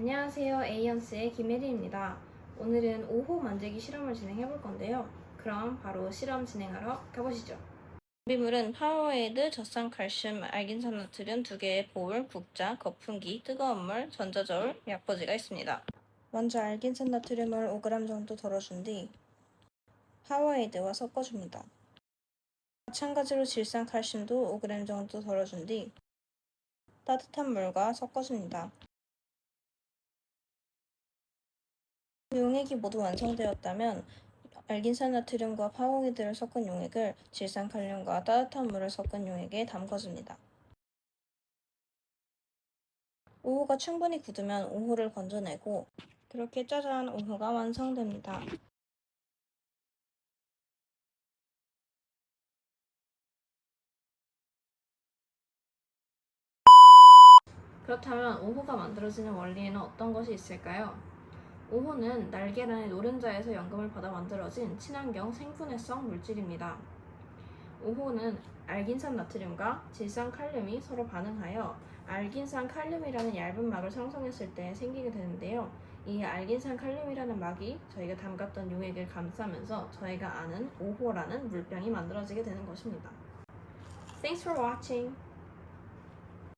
안녕하세요. 에이언스의 김혜리입니다. 오늘은 5호 만들기 실험을 진행해 볼 건데요. 그럼 바로 실험 진행하러 가보시죠. 준비물은 파워에이드, 젖산 칼슘, 알긴산 나트륨 2개의 볼, 국자, 거품기, 뜨거운 물, 전자저울, 약보지가 있습니다. 먼저 알긴산 나트륨을 5g 정도 덜어준 뒤 파워에이드와 섞어줍니다. 마찬가지로 질산 칼슘도 5g 정도 덜어준 뒤 따뜻한 물과 섞어줍니다. 용액이 모두 완성되었다면 알긴산나트륨과 파워이드를 섞은 용액을 질산칼륨과 따뜻한 물을 섞은 용액에 담궈줍니다. 5호가 충분히 굳으면 5호를 건져내고 그렇게 짜잔 5호가 완성됩니다. 그렇다면 5호가 만들어지는 원리에는 어떤 것이 있을까요? 5호는 날계란의 노른자에서 연금을 받아 만들어진 친환경 생분해성 물질입니다. 5호는 알긴산 나트륨과 질산 칼륨이 서로 반응하여 알긴산 칼륨이라는 얇은 막을 생성했을 때 생기게 되는데요. 이 알긴산 칼륨이라는 막이 저희가 담갔던 용액을 감싸면서 저희가 아는 5호라는 물병이 만들어지게 되는 것입니다. Thanks for watching.